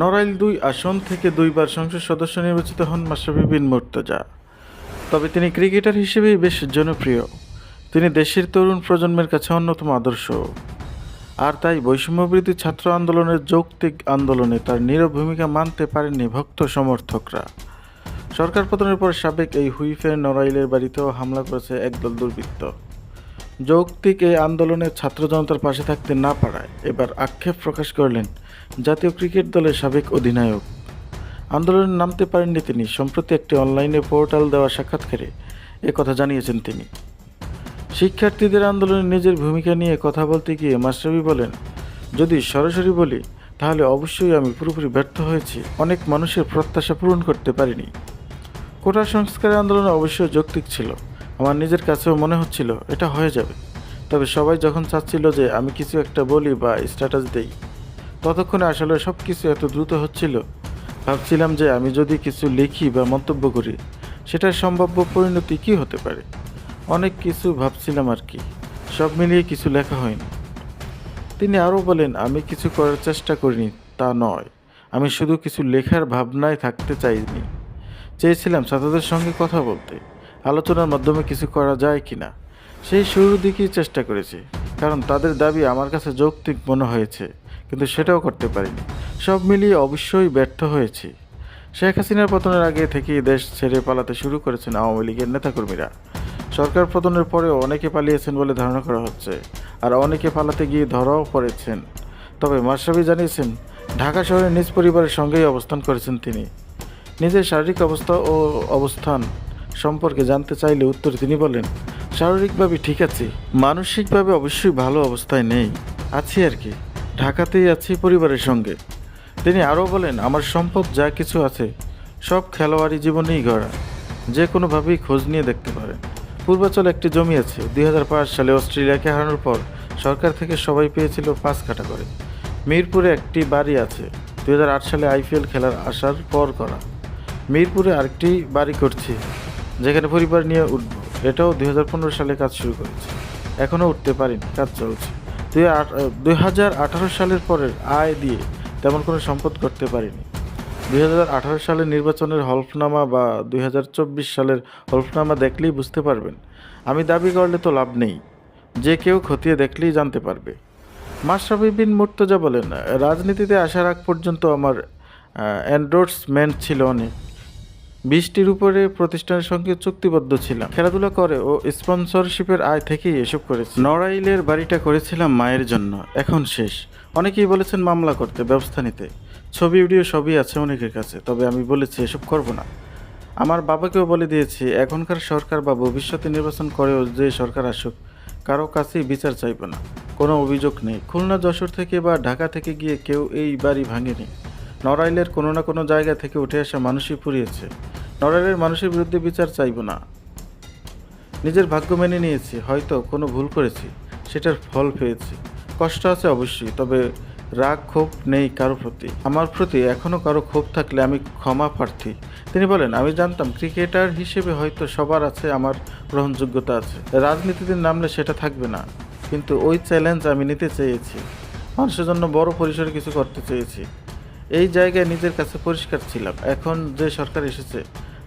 নড়াইল দুই আসন থেকে দুইবার সংসদ সদস্য নির্বাচিত হন মাশরাফি বিন মুর্তজা। তবে তিনি ক্রিকেটার হিসেবেই বেশ জনপ্রিয়। তিনি দেশের তরুণ প্রজন্মের কাছে অন্যতম আদর্শ। আর তাই বৈষম্যবৃদ্ধি ছাত্র আন্দোলনের যৌক্তিক আন্দোলনে তার নীরব ভূমিকা মানতে পারেননি ভক্ত সমর্থকরা। সরকার পতনের পর সাবেক এই হুইফের নড়াইলের বাড়িতেও হামলা করেছে একদল দুর্বৃত্ত। যৌক্তিক এই আন্দোলনে ছাত্র জনতার পাশে থাকতে না পারায় এবার আক্ষেপ প্রকাশ করলেন জাতীয় ক্রিকেট দলের সাবেক অধিনায়ক। আন্দোলনে নামতে পারেননি তিনি, সম্প্রতি একটি অনলাইনে পোর্টাল দেওয়া সাক্ষাৎকারে কথা জানিয়েছেন তিনি। শিক্ষার্থীদের আন্দোলনে নিজের ভূমিকা নিয়ে কথা বলতে গিয়ে মাস্টারবি বলেন, যদি সরাসরি বলি, তাহলে অবশ্যই আমি পুরোপুরি ব্যর্থ হয়েছি। অনেক মানুষের প্রত্যাশা পূরণ করতে পারিনি। কোটা সংস্কারের আন্দোলন অবশ্যই যৌক্তিক ছিল। আমার নিজের কাছেও মনে হচ্ছিল এটা হয়ে যাবে। তবে সবাই যখন চাচ্ছিল যে আমি কিছু একটা বলি বা স্ট্যাটাস দেই, ততক্ষণে আসলে সব কিছু এত দ্রুত হচ্ছিল। ভাবছিলাম যে আমি যদি কিছু লিখি বা মন্তব্য করি, সেটার সম্ভাব্য পরিণতি কী হতে পারে? অনেক কিছু ভাবছিলাম আর কি, সব মিলিয়ে কিছু লেখা হয়নি। তিনি আরও বলেন, আমি কিছু করার চেষ্টা করিনি, তা নয়। আমি শুধু কিছু লেখার ভাবনায় থাকতে চাইনি। চেয়েছিলাম ছাত্রদের সঙ্গে কথা বলতে। আলোচনার মাধ্যমে কিছু করা যায় কি না সেই শুরুর দিকেই চেষ্টা করেছি, কারণ তাদের দাবি আমার কাছে যৌক্তিক মনে হয়েছে, কিন্তু সেটাও করতে পারিনি। সব মিলিয়ে অবশ্যই ব্যর্থ হয়েছি। শেখ হাসিনার পতনের আগে থেকেই দেশ ছেড়ে পালাতে শুরু করেছেন আওয়ামী লীগের নেতাকর্মীরা। সরকার পতনের পরেও অনেকে পালিয়েছেন বলে ধারণা করা হচ্ছে, আর অনেকে পালাতে গিয়ে ধরাও পড়েছেন। তবে মাশরাফি জানিয়েছেন, ঢাকা শহরে নিজ পরিবারের সঙ্গেই অবস্থান করেছেন তিনি। নিজের শারীরিক অবস্থা ও অবস্থান সম্পর্কে জানতে চাইলে উত্তরে তিনি বলেন, শারীরিকভাবে ঠিক আছি, মানসিকভাবে অবশ্যই ভালো অবস্থায় নেই, আছি আর কি, ঢাকাতেই আছি পরিবারের সঙ্গে। তিনি আরও বলেন, আমার সম্পদ যা কিছু আছে, সব খেলোয়াড়ি জীবনেই গড়া, যে কোনোভাবেই খোঁজ নিয়ে দেখতে পারেন পূর্বাচলে একটি জমি আছে, দুই হাজার পাঁচ সালে অস্ট্রেলিয়াকে হারানোর পর সরকার থেকে সবাই পেয়েছিল পাঁচ কাটা করে। মিরপুরে একটি বাড়ি আছে দু হাজার আট সালে আইপিএল খেলার আসার পর করা। মিরপুরে আরেকটি বাড়ি করছি যেখানে পরিবার নিয়ে উঠব এটাও দু হাজার পনেরো সালে কাজ শুরু করেছে। এখনও উঠতে পারিনি, কাজ চলছে। দুই দুই সালের পরের আয় দিয়ে তেমন কোনো সম্পদ করতে পারিনি। দুই হাজার আঠারো সালের নির্বাচনের হলফনামা বা দুই হাজার চব্বিশ সালের হলফনামা দেখলেই বুঝতে পারবেন, আমি দাবি করলে তো লাভ নেই। যে কেউ খতিয়ে দেখলেই জানতে পারবে। মাশরাফি বিন মুর্তজা বলেন, রাজনীতিতে আসার আগ পর্যন্ত আমার এন্ডোর্সমেন্ট ছিল অনেক। বিশটির উপরে প্রতিষ্ঠানের সঙ্গে চুক্তিবদ্ধ ছিলাম। খেলাধুলা করে ও স্পন্সরশিপের আয় থেকেই এসব করেছি। নড়াইলের বাড়িটা করেছিলাম মায়ের জন্য। এখন শেষ। অনেকেই বলেছেন মামলা করতে, ব্যবস্থা নিতে। ছবি, ভিডিও সবই আছে অনেকের কাছে, তবে আমি বলেছি এসব করব না। আমার বাবাকেও বলে দিয়েছি, এখনকার সরকার বা ভবিষ্যতে নির্বাচন করেও যে সরকার আসুক, কারও কাছেই বিচার চাইব না। কোনো অভিযোগ নেই। খুলনা, যশোর থেকে বা ঢাকা থেকে গিয়ে কেউ এই বাড়ি ভাঙেনি। নড়াইলের কোনো না কোনো জায়গা থেকে উঠে আসা মানুষই পুড়িয়েছে নড়াইলের মানুষের বিরুদ্ধে বিচার চাইব না। নিজের ভাগ্য মেনে নিয়েছি, হয়তো কোনো ভুল করেছি, সেটার ফল পেয়েছি। কষ্ট আছে অবশ্যই, তবে রাগ, ক্ষোভ নেই কারও প্রতি। আমার প্রতি এখনও কারও ক্ষোভ থাকলে আমি ক্ষমা প্রার্থী। তিনি বলেন, আমি জানতাম ক্রিকেটার হিসেবে হয়তো সবার আছে, আমার গ্রহণযোগ্যতা আছে। রাজনীতিতে নামলে সেটা থাকবে না, কিন্তু ওই চ্যালেঞ্জ আমি নিতে চেয়েছি। মানুষের জন্য বড় পরিসরে কিছু করতে চেয়েছি। এই জায়গায় নিজের কাছে পরিষ্কার ছিলাম। এখন যে সরকার এসেছে,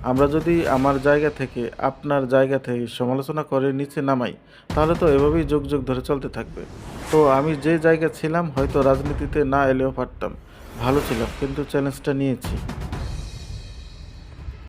আমরা যদি আমার জায়গা থেকে আপনার জায়গা থেকে সমালোচনা করে নিচে নামাই, তাহলে তো এভাবেই যুগ যুগ ধরে চলতে থাকবে। তো আমি যে জায়গা ছিলাম, হয়তো রাজনীতিতে না এলেও পারতাম। ভালো ছিলাম, কিন্তু চ্যালেঞ্জটা নিয়েছি।